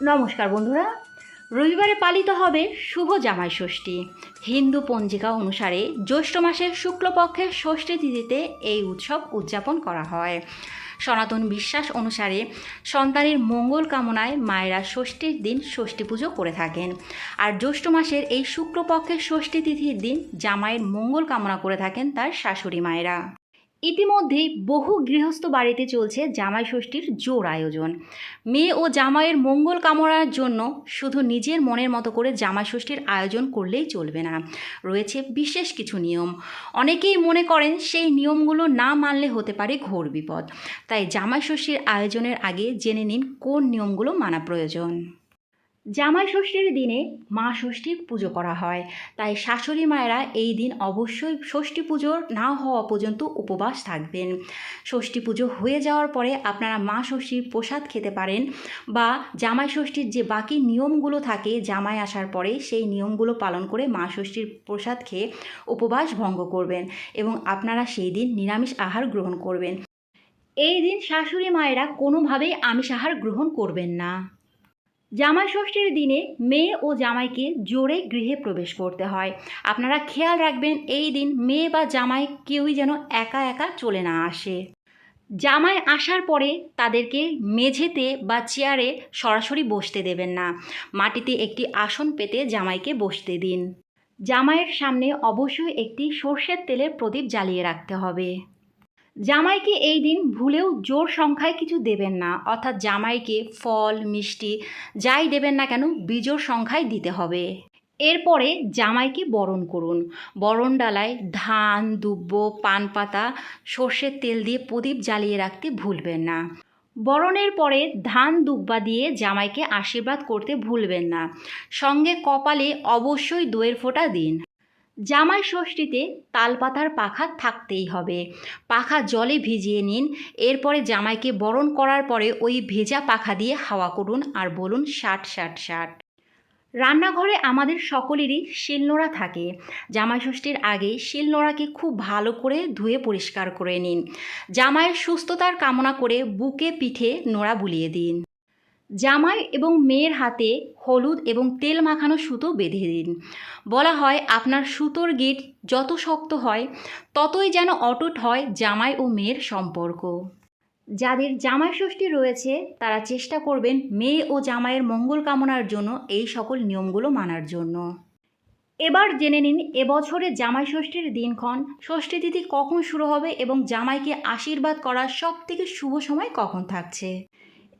নমস্কার বন্ধুরা। রবিবারে পালিত হবে শুভ জামাই ষষ্ঠী। হিন্দু পঞ্জিকা অনুসারে জ্যৈষ্ঠ মাসের শুক্লপক্ষের ষষ্ঠী তিথিতে এই উৎসব উদযাপন করা হয়। সনাতন বিশ্বাস অনুসারে সন্তানের মঙ্গল কামনায় মায়েরা ষষ্ঠীর দিন ষষ্ঠী পুজো করে থাকেন। আর জ্যৈষ্ঠ মাসের এই শুক্লপক্ষের ষষ্ঠী তিথির দিন জামাইয়ের মঙ্গল কামনা করে থাকেন তার শাশুড়ি মায়েরা। ইতিমধ্যেই বহু গৃহস্থ বাড়িতে চলছে জামাই ষষ্ঠীর জোর আয়োজন। মেয়ে ও জামাইয়ের মঙ্গল কামনার জন্য শুধু নিজের মনের মতো করে জামাই ষষ্ঠীর আয়োজন করলেই চলবে না। রয়েছে বিশেষ কিছু নিয়ম। অনেকেই মনে করেন সেই নিয়মগুলো না মানলে হতে পারে ঘোর বিপদ। তাই জামাই ষষ্ঠীর আয়োজনের আগে জেনে নিন কোন নিয়মগুলো মানা প্রয়োজন। জামাই ষষ্ঠীর দিনে মা ষষ্ঠীর পুজো করা হয়। তাই শাশুড়ি মায়েরা এই দিন অবশ্যই ষষ্ঠী পুজোর না হওয়া পর্যন্ত উপবাস থাকবেন। ষষ্ঠী পুজো হয়ে যাওয়ার পরে আপনারা মা ষষ্ঠীর প্রসাদ খেতে পারেন বা জামাই ষষ্ঠীর যে বাকি নিয়মগুলো থাকে জামাই আসার পরে সেই নিয়মগুলো পালন করে মা ষষ্ঠীর প্রসাদ খেয়ে উপবাস ভঙ্গ করবেন এবং আপনারা সেই দিন নিরামিষ আহার গ্রহণ করবেন। এই দিন শাশুড়ি মায়েরা কোনোভাবেই আমিষ আহার গ্রহণ করবেন না। জামাই ষষ্ঠীর দিনে মেয়ে ও জামাইকে জোরে গৃহে প্রবেশ করতে হয়। আপনারা খেয়াল রাখবেন, এই দিন মেয়ে বা জামাই কেউই যেন একা একা চলে না আসে। জামাই আসার পরে তাদেরকে মেঝেতে বা চেয়ারে সরাসরি বসতে দেবেন না। মাটিতে একটি আসন পেতে জামাইকে বসতে দিন। জামাইয়ের সামনে অবশ্যই একটি সর্ষের তেলের প্রদীপ জ্বালিয়ে রাখতে হবে। জামাইকে এই দিন ভুলেও জোর সংখ্যায় কিছু দেবেন না। অর্থাৎ জামাইকে ফল, মিষ্টি যাই দেবেন না কেন বিজোর সংখ্যায় দিতে হবে। এরপরে জামাইকে বরণ করুন। বরণ ডালায় ধান, দুব্ব পান পাতা সর্ষের তেল দিয়ে প্রদীপ জ্বালিয়ে রাখতে ভুলবেন না। বরণের পরে ধান, দুব্বা দিয়ে জামাইকে আশীর্বাদ করতে ভুলবেন না। সঙ্গে কপালে অবশ্যই দইয়ের ফোঁটা দিন। জামাই ষষ্ঠীতে তালপাতার পাখা থাকতেই হবে। পাখা জলে ভিজিয়ে নিন, এরপরে জামাইকে বরণ করার পরে ওই ভেজা পাখা দিয়ে হাওয়া করুন আর বলুন ষাট ষাট ষাট রান্নাঘরে আমাদের সকলেরই শিলনোড়া থাকে। জামাই ষষ্ঠীর আগে শিলনোড়াকে খুব ভালো করে ধুয়ে পরিষ্কার করে নিন। জামাইয়ের সুস্থতার কামনা করে বুকে পিঠে নোড়া বুলিয়ে দিন। জামাই এবং মেয়ের হাতে হলুদ এবং তেল মাখানো সুতো বেঁধে দিন। বলা হয়, আপনার সুতোর গিট যত শক্ত হয়, ততই যেন অটুট হয় জামাই ও মেয়ের সম্পর্ক। যাদের জামাই ষষ্ঠী রয়েছে, তারা চেষ্টা করবেন মেয়ে ও জামাইয়ের মঙ্গল কামনার জন্য এই সকল নিয়মগুলো মানার জন্য। এবার জেনে নিন, এবছরে জামাই ষষ্ঠীর দিনক্ষণ ষষ্ঠী তিথি কখন শুরু হবে এবং জামাইকে আশীর্বাদ করার সব থেকে শুভ সময় কখন থাকছে?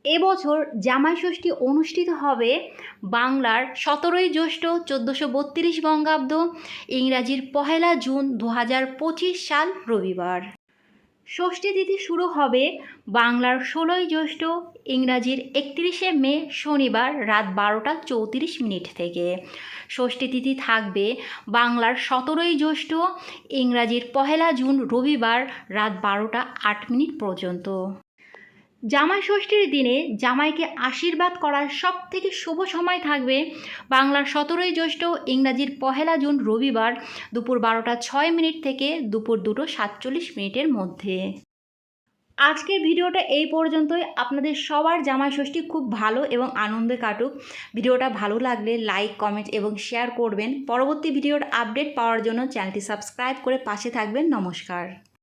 এবছর জামাই ষষ্ঠী অনুষ্ঠিত হবে বাংলার সতেরোই জ্যৈষ্ঠ চোদ্দোশো বত্রিশ বঙ্গাব্দ, ইংরাজির পহেলা জুন দু হাজার পঁচিশ সাল রবিবার। ষষ্ঠী তিথি শুরু হবে বাংলার ষোলোই জ্যৈষ্ঠ, ইংরাজির একত্রিশে মে শনিবার রাত বারোটা চৌত্রিশ মিনিট থেকে। ষষ্ঠী তিথি থাকবে বাংলার সতেরোই জ্যৈষ্ঠ, ইংরাজির পহেলা জুন রবিবার রাত বারোটা আট মিনিট পর্যন্ত। জামাই ষষ্ঠীর দিনে জামাইকে আশীর্বাদ করার সব থেকে শুভ সময় থাকবে বাংলার সতেরোই জ্যৈষ্ঠ ইংরাজির পহেলা জুন রবিবার দুপুর বারোটা ছয় মিনিট থেকে দুপুর দুটো সাতচল্লিশ মিনিটের মধ্যে। আজকের ভিডিওটা এই পর্যন্তই। আপনাদের সবার জামাই ষষ্ঠী খুব ভালো এবং আনন্দে কাটুক। ভিডিওটা ভালো লাগলে লাইক, কমেন্ট এবং শেয়ার করবেন। পরবর্তী ভিডিওর আপডেট পাওয়ার জন্য চ্যানেলটি সাবস্ক্রাইব করে পাশে থাকবেন। নমস্কার।